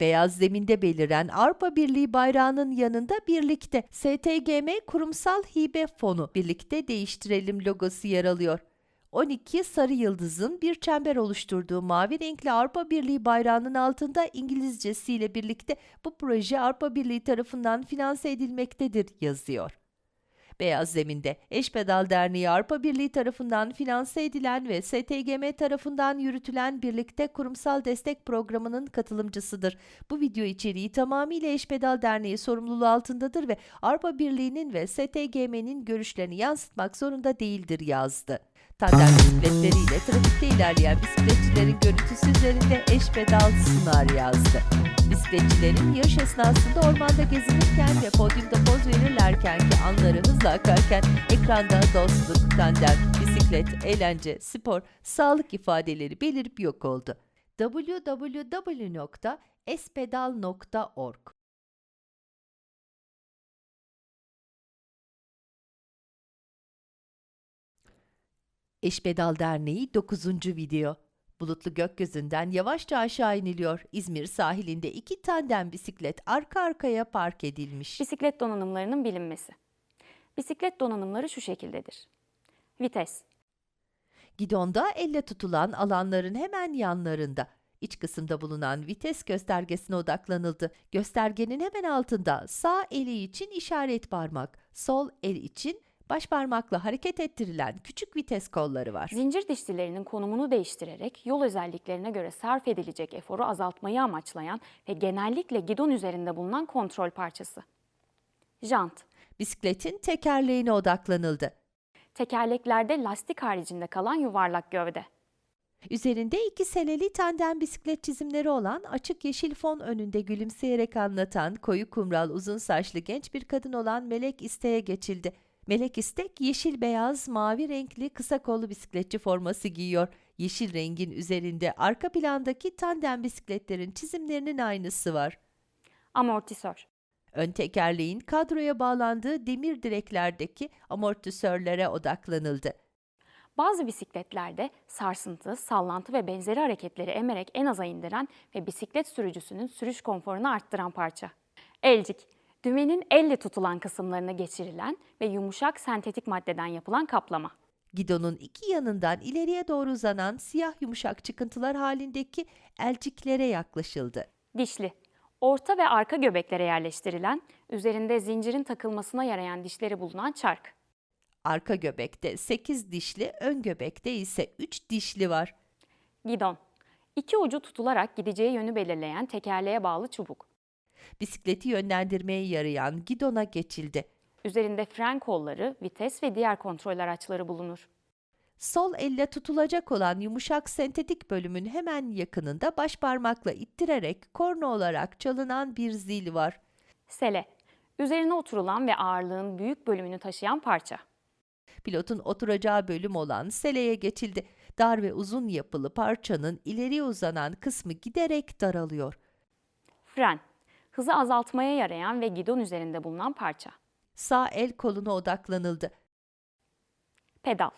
Beyaz zeminde beliren Avrupa Birliği bayrağının yanında birlikte STGM Kurumsal Hibe Fonu birlikte değiştirelim logosu yer alıyor. 12 sarı yıldızın bir çember oluşturduğu mavi renkli Avrupa Birliği bayrağının altında İngilizcesiyle birlikte bu proje Avrupa Birliği tarafından finanse edilmektedir yazıyor. Beyaz Zemin'de Eşpedal Derneği Avrupa Birliği tarafından finanse edilen ve STGM tarafından yürütülen birlikte kurumsal destek programının katılımcısıdır. Bu video içeriği tamamıyla Eşpedal Derneği sorumluluğu altındadır ve Avrupa Birliği'nin ve STGM'nin görüşlerini yansıtmak zorunda değildir yazdı. Tandem bisikletleriyle trafikte ilerleyen bisikletçilerin görüntüsü üzerinde eşpedal sunar yazdı. Bisikletçilerin yarış esnasında ormanda gezinirken ve podyumda poz verirlerken ki anları hızla akarken ekranda dostluk, tandem, bisiklet, eğlence, spor, sağlık ifadeleri belirip yok oldu. www.espedal.org Eşpedal Derneği 9. video. Bulutlu gökyüzünden yavaşça aşağı iniliyor. İzmir sahilinde iki tandem bisiklet arka arkaya park edilmiş. Bisiklet donanımlarının bilinmesi. Bisiklet donanımları şu şekildedir. Vites, Gidonda elle tutulan alanların hemen yanlarında. İç kısımda bulunan vites göstergesine odaklanıldı. Göstergenin hemen altında sağ eli için işaret parmak, sol el için baş parmakla hareket ettirilen küçük vites kolları var. zincir dişlilerinin konumunu değiştirerek yol özelliklerine göre sarf edilecek eforu azaltmayı amaçlayan ve genellikle gidon üzerinde bulunan kontrol parçası. Jant, Bisikletin tekerleğine odaklanıldı. tekerleklerde lastik haricinde kalan yuvarlak gövde. Üzerinde iki seleli tandem bisiklet çizimleri olan açık yeşil fon önünde gülümseyerek anlatan koyu kumral uzun saçlı genç bir kadın olan Melek İstek'e geçildi. Melek İstek yeşil beyaz mavi renkli kısa kollu bisikletçi forması giyiyor. Yeşil rengin üzerinde arka plandaki tandem bisikletlerin çizimlerinin aynısı var. Amortisör, Ön tekerleğin kadroya bağlandığı demir direklerdeki amortisörlere odaklanıldı. Bazı bisikletlerde sarsıntı, sallantı ve benzeri hareketleri emerek en aza indiren ve bisiklet sürücüsünün sürüş konforunu arttıran parça. Elcik, dümenin elle tutulan kısımlarına geçirilen ve yumuşak sentetik maddeden yapılan kaplama. Gidonun iki yanından ileriye doğru uzanan siyah yumuşak çıkıntılar halindeki elciklere yaklaşıldı. Dişli, orta ve arka göbeklere yerleştirilen, üzerinde zincirin takılmasına yarayan dişleri bulunan çark. Arka göbekte 8 dişli, ön göbekte ise 3 dişli var. Gidon, iki ucu tutularak gideceği yönü belirleyen tekerleğe bağlı çubuk. Bisikleti yönlendirmeye yarayan gidona geçildi. Üzerinde fren kolları, vites ve diğer kontrol araçları bulunur. Sol elle tutulacak olan yumuşak sentetik bölümün hemen yakınında baş parmakla ittirerek korna olarak çalınan bir zil var. Sele, üzerine oturulan ve ağırlığın büyük bölümünü taşıyan parça. Pilotun oturacağı bölüm olan seleye geçildi. Dar ve uzun yapılı parçanın ileriye uzanan kısmı giderek daralıyor. Fren, hızı azaltmaya yarayan ve gidon üzerinde bulunan parça. Sağ el koluna odaklanıldı. Pedal,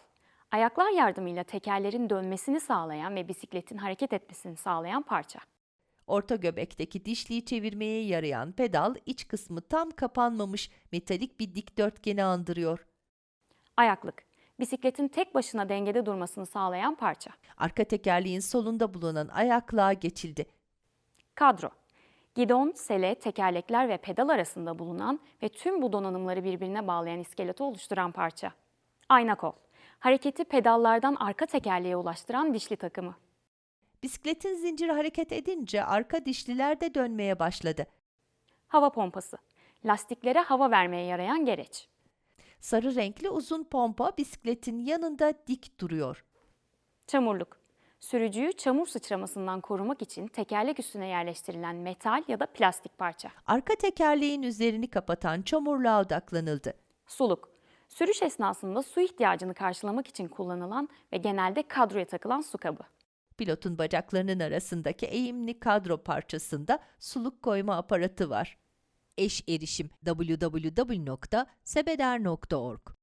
ayaklar yardımıyla tekerlerin dönmesini sağlayan ve bisikletin hareket etmesini sağlayan parça. Orta göbekteki dişliyi çevirmeye yarayan pedal iç kısmı tam kapanmamış metalik bir dikdörtgeni andırıyor. Ayaklık, bisikletin tek başına dengede durmasını sağlayan parça. Arka tekerleğin solunda bulunan ayaklığa geçildi. Kadro, gidon, sele, tekerlekler ve pedal arasında bulunan ve tüm bu donanımları birbirine bağlayan iskeleti oluşturan parça. Ayna kol, hareketi pedallardan arka tekerleğe ulaştıran dişli takımı. Bisikletin zinciri hareket edince arka dişliler de dönmeye başladı. Hava pompası, lastiklere hava vermeye yarayan gereç. Sarı renkli uzun pompa bisikletin yanında dik duruyor. Çamurluk, sürücüyü çamur sıçramasından korumak için tekerlek üstüne yerleştirilen metal ya da plastik parça. Arka tekerleğin üzerini kapatan çamurluğa odaklanıldı. Suluk, sürüş esnasında su ihtiyacını karşılamak için kullanılan ve genelde kadroya takılan su kabı. Pilotun bacaklarının arasındaki eğimli kadro parçasında suluk koyma aparatı var. Eş erişim www.sebeder.org